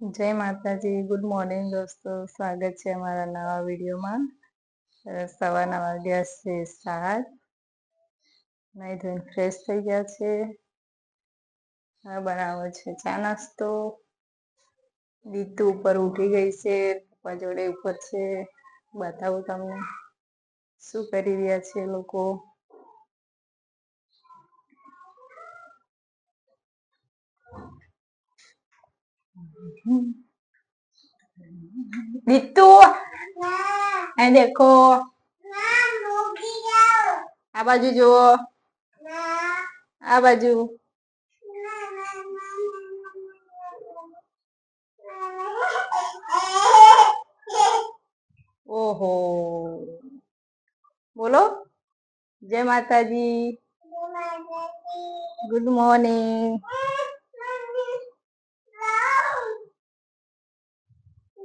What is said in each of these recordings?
જય માતાજી, good morning દોસ્તો. સ્વાગત છે અમારા નવા વિડીયોમાં. સવારના વાગ્યા છે સાત. નહીં ધોઈને ફ્રેશ થઈ ગયા છે. હા બનાવો છે. ચા નાસ્તો? દીતુ ઉપર ઉઠી ગઈ છે, પપ્પા જોડે ઉપર છે. બતાવું તમને. શું કરી રહ્યા છે લોકો? દીતુ એ દેખો આ બાજુ જુઓ આ બાજુ ઓહો બોલો જય માતાજી ગુડ મોર્નિંગ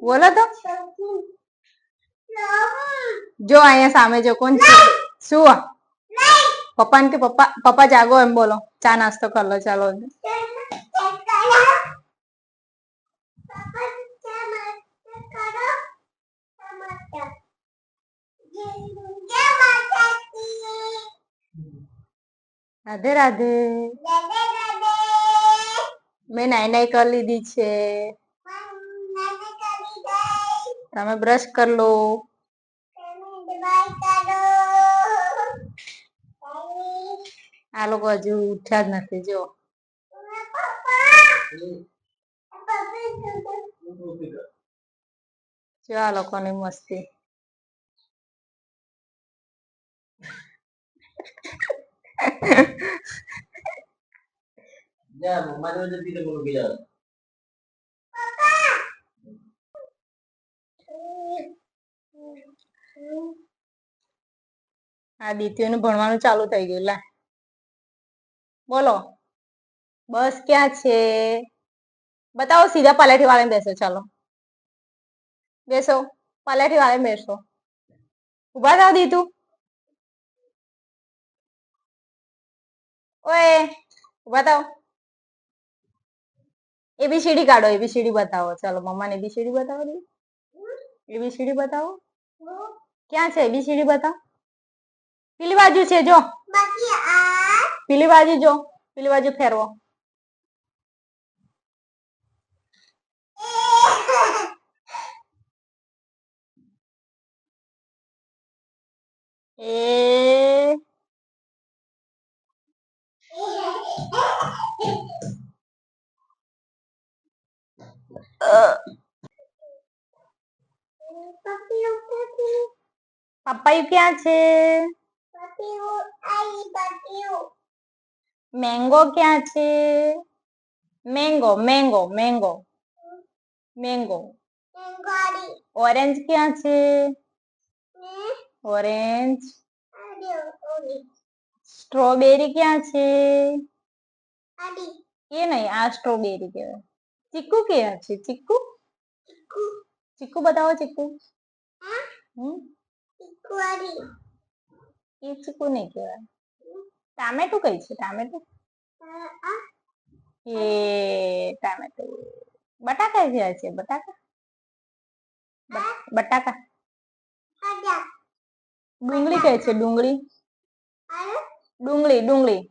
બોલો તો. જો અહીંયા સામે જો કોણ છે? શું પપ્પાને કે પપ્પા પપ્પા જાગો એમ બોલો. ચા નાસ્તો કર લો, ચાલો. રાધે રાધે. મેં નાઈ નાઈ કરી લીધી છે. તમે બ્રશ કર લો. આ લોકો હજુ ઉઠ્યા જ નથી જો. જો આ લોકોની મસ્તી. Ya, mamá no te pide por cuidado. આ દીતીઓનું ભણવાનું ચાલુ થઈ ગયું. લા. બોલો. બસ ક્યાં છે? બતાવો, સીધા પલાઠી વાળાને બેસો, ચાલો. બેસો પલાઠી વાળાને બેસો. ઊભા થાવ દીધું ઊભા થાવ. એબીસીડી કાઢો એબીસીડી બતાવો. ચાલો, મમ્માને એબીસીડી બતાવો દી. એબીસીડી બતાવો. ક્યાં છે એબીસીડી બતાવો પેલી બાજુ છે જો પેલી બાજુ જો પેલી બાજુ ફેરવો એ પપ્પાયું ક્યાં છે મેંગો ક્યાં છે mango mango mango mango orange ક્યાં છે ઓરેન્જ સ્ટ્રોબેરી ક્યાં છે એ નહીં આ સ્ટ્રોબેરી કહેવાય ચીકુ ક્યાં છે ચીકુ ચીકુ બતાવો ચીકુ હમ એ ચીકુ નહીં કહેવાય. ટામેટું કઈ છે? ટામેટું? એ ટામેટું. બટાકા ક્યાં છે બટાકા? બટાકા. ડુંગળી કઈ છે? ડુંગળી. ડુંગળી ડુંગળી.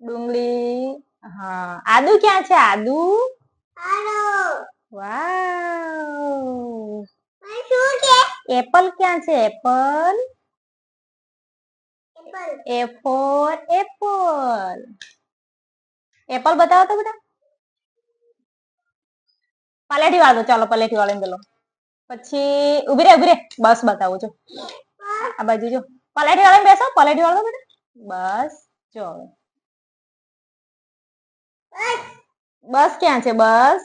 ડુંગળી. હા. આદુ ક્યાં છે? આદુ? વાવ. એપલ ક્યાં છે apple A for apple apple બતાવો તો બેટા પલેટી વાળો ચાલો પલેટી વાળો પેલો પછી ઉભી રે ઉભી રે બસ બતાવું છો આ બાજુ જો પલેટી વાળો બેસો પલેટી વાળો બેટા બસ જો હવે. બસ ક્યાં છે બસ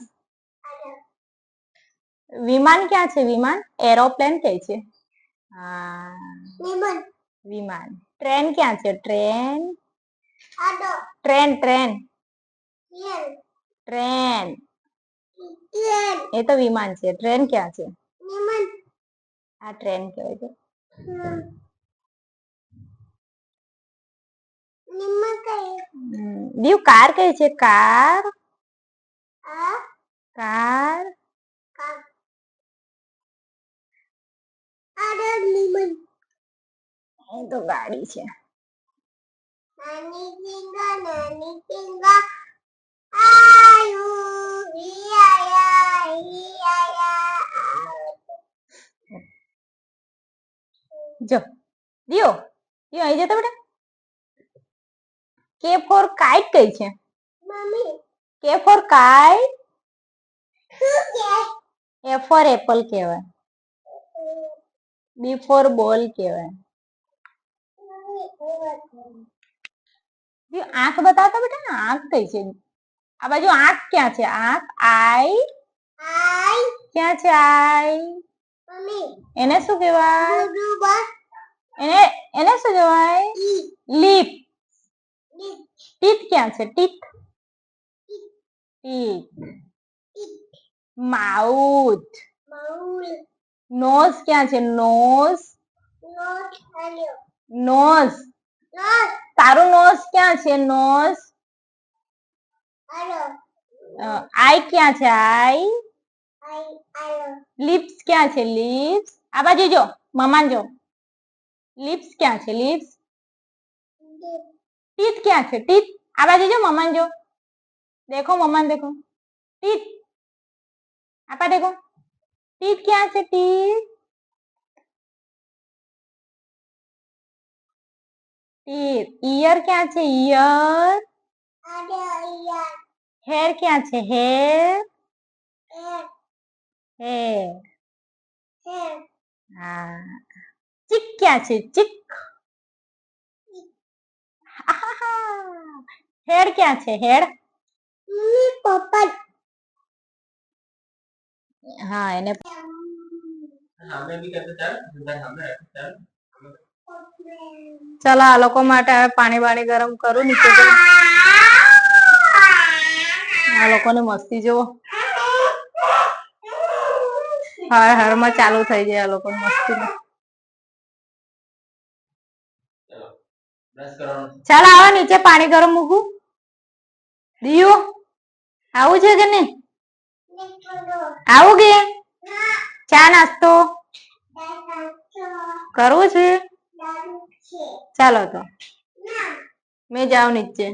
વિમાન ક્યાં છે વિમાન એરોપ્લેન કઈ છે હા વિમાન ટ્રેન ક્યાં છે ટ્રેન ટ્રેન ટ્રેન ટ્રેન એ તો વિમાન છે ટ્રેન ક્યાં છે આ ટ્રેન કહેવાય છે હમ, દીવ કાર કઈ છે કાર અહીં તો ગાડી છે નાની ટીંગા નાની ટીંગા આયુ ઈ આયા ઈ આયા જો દિયો દિયો અહીં જતો બેટા કે ફોર કાઇટ કઈ છે મમ્મી કે ફોર કાઇટ શું કે એ ફોર એપલ કહેવાય બી ફોર બોલ કહેવાય મમ્મી ઓવર દિયો આંખ બતાવતો બેટા આંખ કઈ છે આ બાજુ આંખ ક્યાં છે આંખ આઈ આઈ ક્યાં છે આઈ મમ્મી એને શું કહેવાય ગુડુ બસ એને એને શું કહેવાય ઈ લીપ ડી ટીથ ક્યાં છે ટીથ ટીથ માઉથ માઉલ નોઝ ક્યાં છે નોઝ નોટ આલ્યો નોઝ નોટ તારું નોઝ ક્યાં છે નોઝ આલો આઈ ક્યાં છે આઈ આઈ આલો લિપ્સ ક્યાં છે લિપ્સ આ બાજુ જો મમાન જો લિપ્સ ક્યાં છે લિપ્સ ડી ટીથ ક્યાં છે ટીથ આ બાજુ જો મમાન જો દેખો મમાન દેખો ટીથ આપા દેખો ટીથ ક્યાં છે ટીથ ટીથ ઈયર ક્યાં છે ઈયર આડે આયા હેર ક્યાં છે હેર એ હેર હે હા ચીક ક્યાં છે ચીક હેડ ક્યાં છે હેડ મમ્મી પપ્પા હા એને ચાલો આ લોકો માટે હવે પાણી વાણી ગરમ કરું નીચે આ લોકોને મસ્તી જોવો. હવે હરમાં ચાલુ થઈ જાય આ લોકો મસ્તી ચાલો આવો નીચે પાણી ગરમ મૂકું. દિયો આવું છે કે નહીં? આવું કે? ચા નાસ્તો? કરવું છે? ચાલો તો. મેં જાઉં નીચે.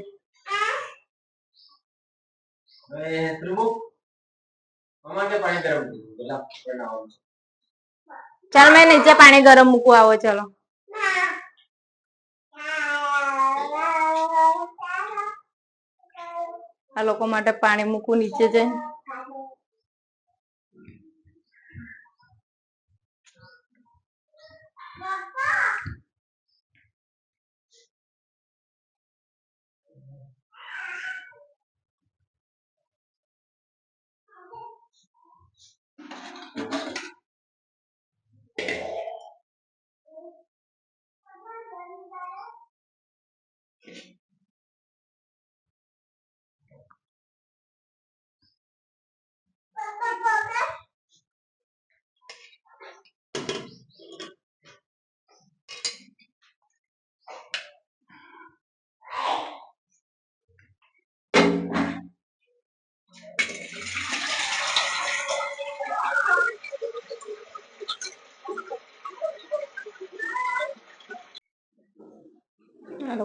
ચાલ મેં નીચે પાણી ગરમ મૂકવા આવો ચલો. આ લોકો માટે પાણી મૂકવું નીચે જઈને.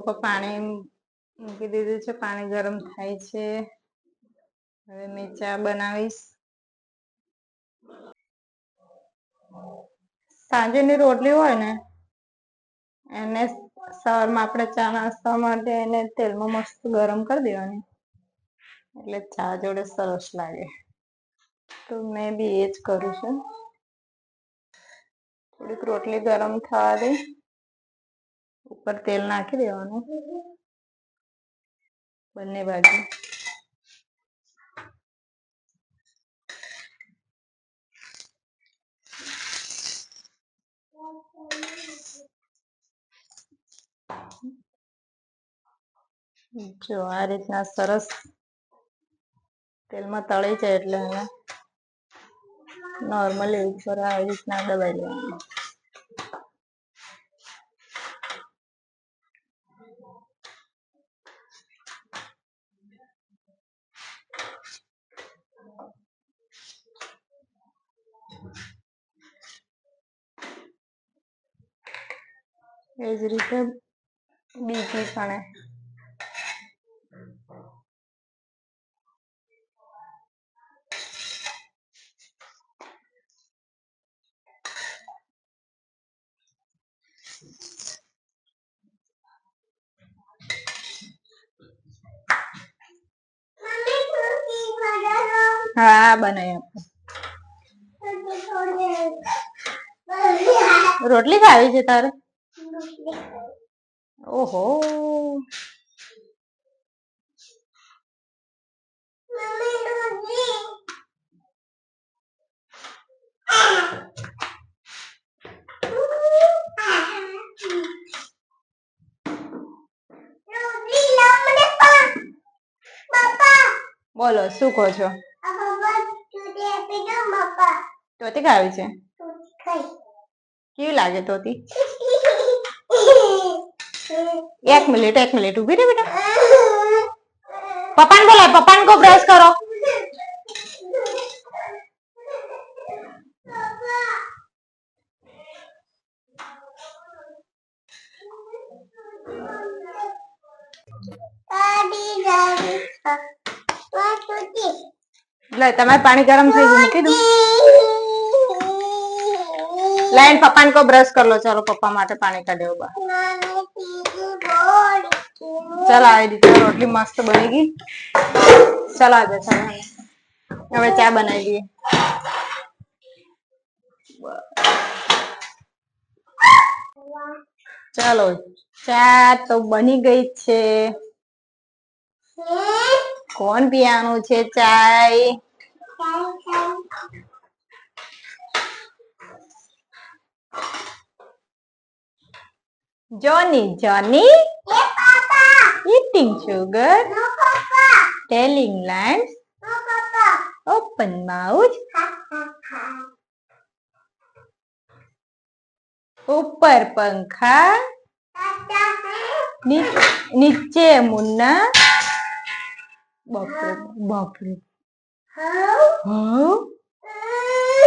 લોકો પાણી મૂકી દીધું છે, પાણી ગરમ થાય છે. હવે મેં ચા બનાવીશ. સાંજેની રોટલી હોય ને, એને સવારમાં આપણે ચા નાસ્તા માટે એને તેલમાં મસ્ત ગરમ કરી દેવાની. એટલે ચા જોડે સરસ લાગે. તો મેં બી એ જ કરું છું. થોડીક રોટલી ગરમ થવા દઈ. ઉપર તેલ નાખી દેવાનું બંને બાજુ જો આ રીતના સરસ તેલમાં તળી જાય એટલે એને નોર્મલી ઉપર આવી રીતના દબાઈ દેવાનું એ જ રીતે બીજી પણ મમ્મી રોટી બનાવો હા બનાવી આપો રોટી થોડી રોટલી ખાવી છે તારે ઓહો. બોલો શું કહો છો? તોતી ખાવી છે? કેવી લાગે તોતી એક મિનિટ એક મિનિટ ઉભી રે બેટા પપ્પાને બોલાય પપ્પાને કો બ્રશ કરો લે તમારે પાણી ગરમ થઈ ગયું મૂકી દઉં લાઈન પપ્પાને કો બ્રશ કર લો ચાલો પપ્પા માટે પાણી કાઢ્યો બા ચાલો આવી રીતે રોટલી મસ્ત બની ગઈ. ચાલો આજે ચાલો હવે ચા બનાવી દઈએ. ચાલો, ચા તો બની ગઈ છે. કોણ પીવાનું છે ચાય? જોની Papa. eating sugar telling lies open mouth ઉપર પંખા નીચે મુન્ના બાપરે બાપરે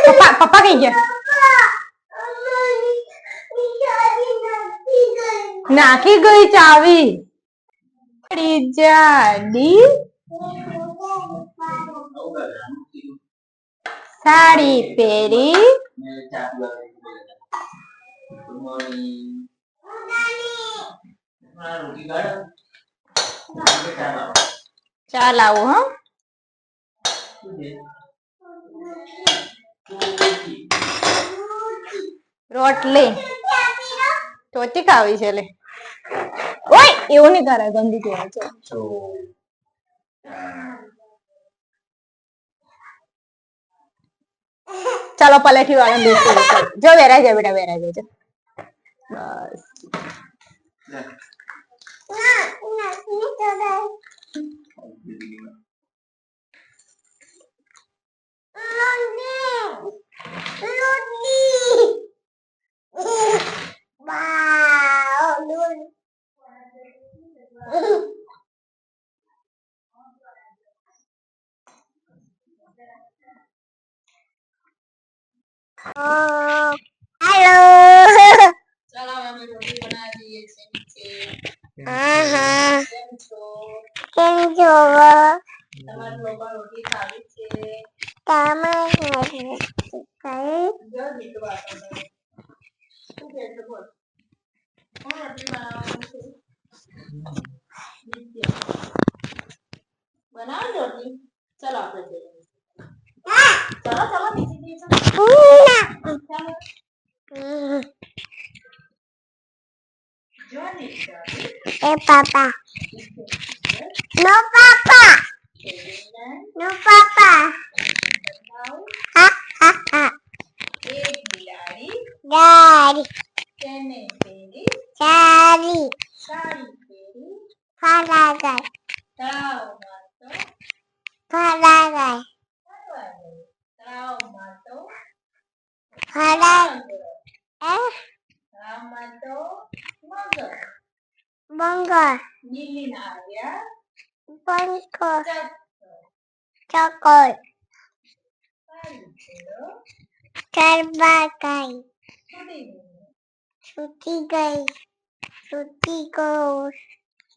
પપ્પા પપ્પા કઈ ગયા નાખી ગઈ ચાવી પડી જાડી સાડી પહેરી ગુડ મોર્નિંગ રોટી કાઢો ચા લાવો ચાલ આવું હા શું છે રોટી રોટલી ટોટી ખાવી છે લે. ઓય એવું નહીં કરે ગંદી કહેવાય છે. ચાલો પલેઠી વાળા બેસી. જો વેરાઈ જાય બેટા વેરાઈ જાય. બસ. Wow, बना लो चलो आप चलो चलो नीचे ए, पापा। नो पापा। नो, पापा। हा हा हा। एक बिलाड़ी गाड़ी। कहने Paragon. Paragon. Paragon. Eh? Bongo. Bongo. Chocolate. Calvagai. Sutigai. Sutigai.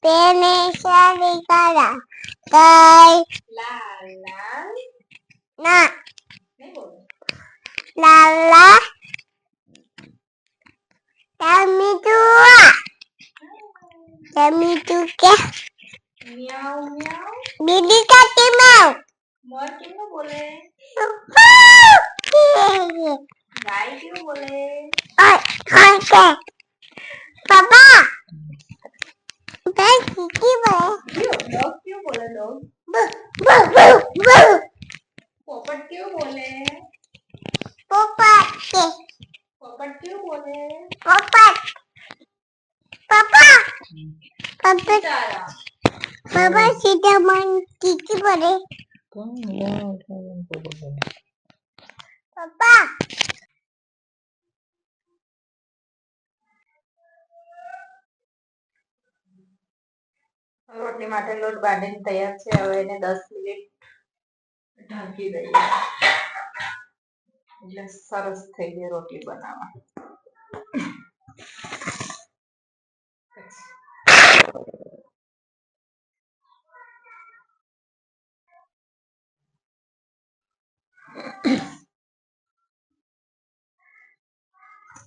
tiene llave para que la la na la la Dami tua. Dami tu ke? Miau miau. Bibi kati lên, Mau kena boleh. Baik kena boleh. Oh, okay. ba. काय किती bye dog क्यों बोला लोग पोपट क्यों बोले पोपट के पोपट क्यों बोले पोपट पापा पापा पापा सीधा मन किती बोले कौन बोला पोपट માટે લોટ બાંધીને તૈયાર છે હવે એને દસ મિનિટ ઢાંકી દઈએ એટલે સરસ થઈ ગઈ રોટલી બનાવવા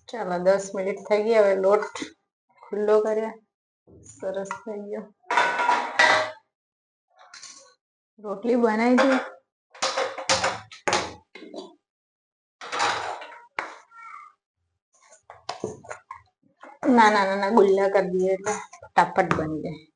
ચાલો દસ મિનિટ થઈ ગઈ હવે લોટ ખુલ્લો કર્યા સરસ થઈ ગયો રોટલી બનાવી દે નાના નાના ગુલ્લા કરી દઈએ એટલે ફટાફટ બની જાય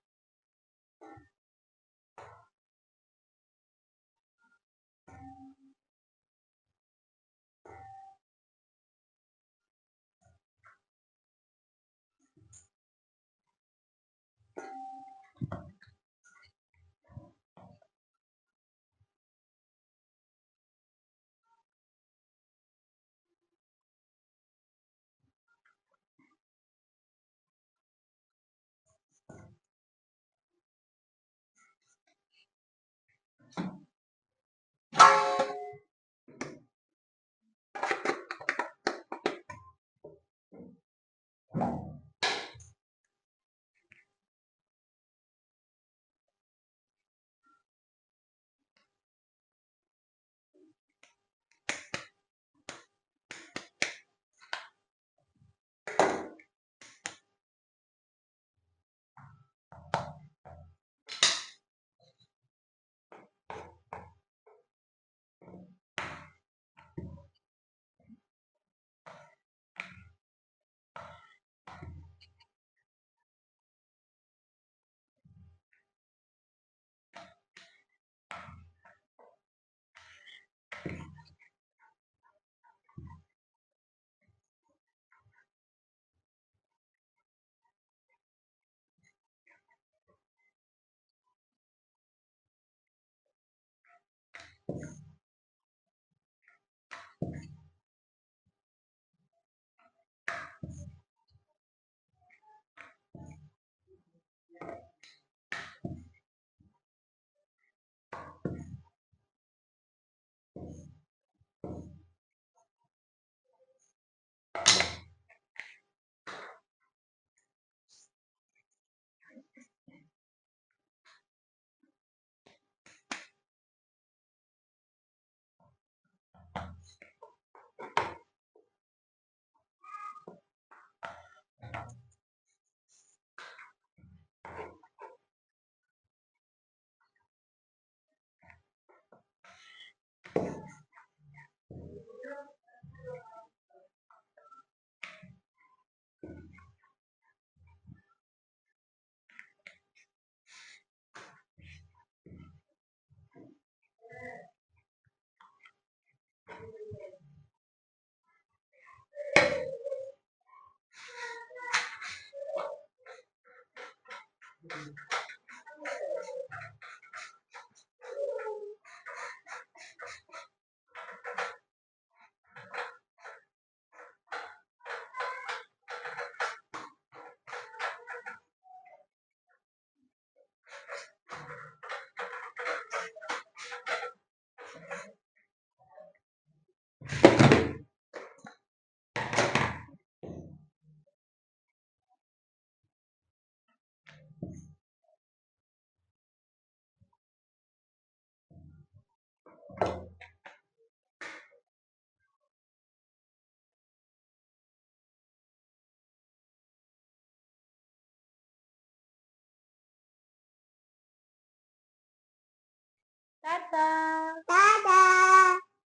ટાટા.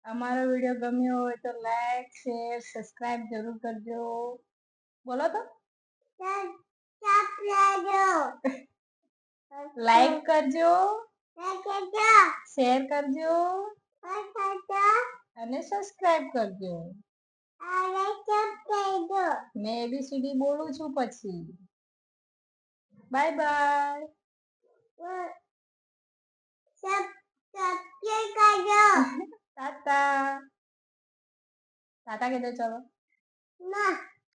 અમારો વીડિયો ગમ્યો હોય તો લાઈક શેર સબસ્ક્રાઇબ જરૂર કરજો. બોલો તો. લાઈક કરજો. શેર કરજો. અને સબસ્ક્રાઇબ કરજો. મેં એબીસીડી બોલું છું પછી. Bye bye. টাটা টাটা খেতে চলো না